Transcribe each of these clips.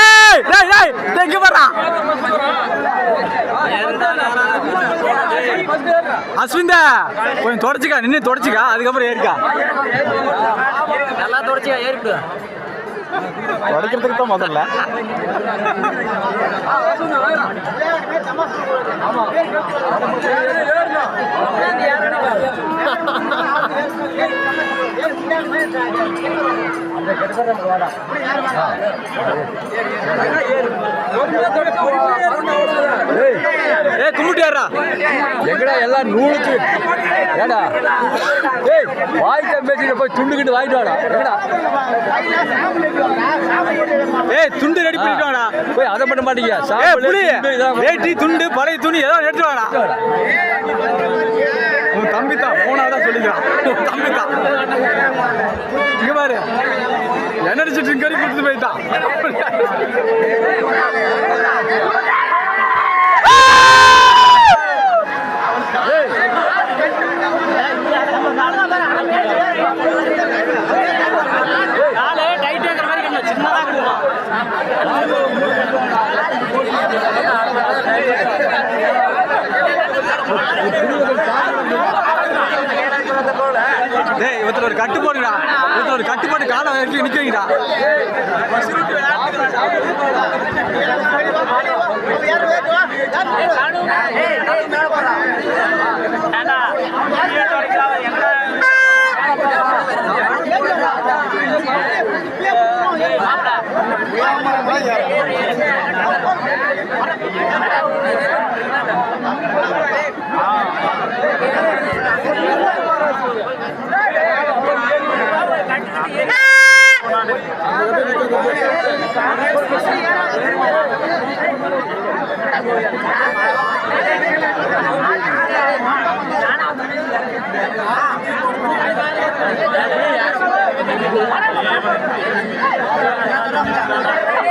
ஏய் டேய் டேய் கொஞ்சம் தொடச்சிக்கா நின்று தொடச்சிக்கா அதுக்கப்புறம் ஏறிக்கா. நல்லா தொடச்சிக்கா ஏறிவிடு படிக்கிறதுக்கு தான் முதல்ல. ஏ எங்கடா எல்லாம் நூலுக்கு? ஏடா. ஏய் வாய்க்க பேசிட்டு போய் துண்டுக்கிட்டு வாங்கிட்டு வாடா. எங்கடா? ஏய் துண்டு ரெடி பண்ணிட்டு வாடா. போய் அதை பண்ண மாட்டீங்க புளி துண்டு வேட்டி பழைய துணி ஏதோ எடுத்து வாடா. உன் தம்பி தான் போனாதான் சொல்லிக்கிறான். தம்பி தான் இங்க பாரு. எனர்ஜி ட்ரிங்க் வரைக்கும் கொடுத்து போயிட்டான். டேய் இவத்துல ஒரு கட்டு போடுங்கடா இவத்துல ஒரு கட்டு போட்டு காலை வரைக்கும் நிக்க வைங்கடா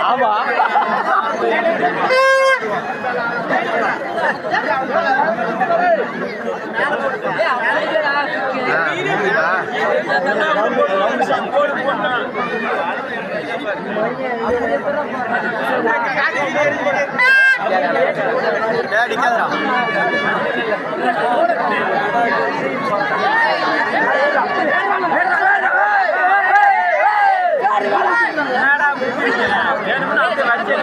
ஆமா. அடிக்காதடா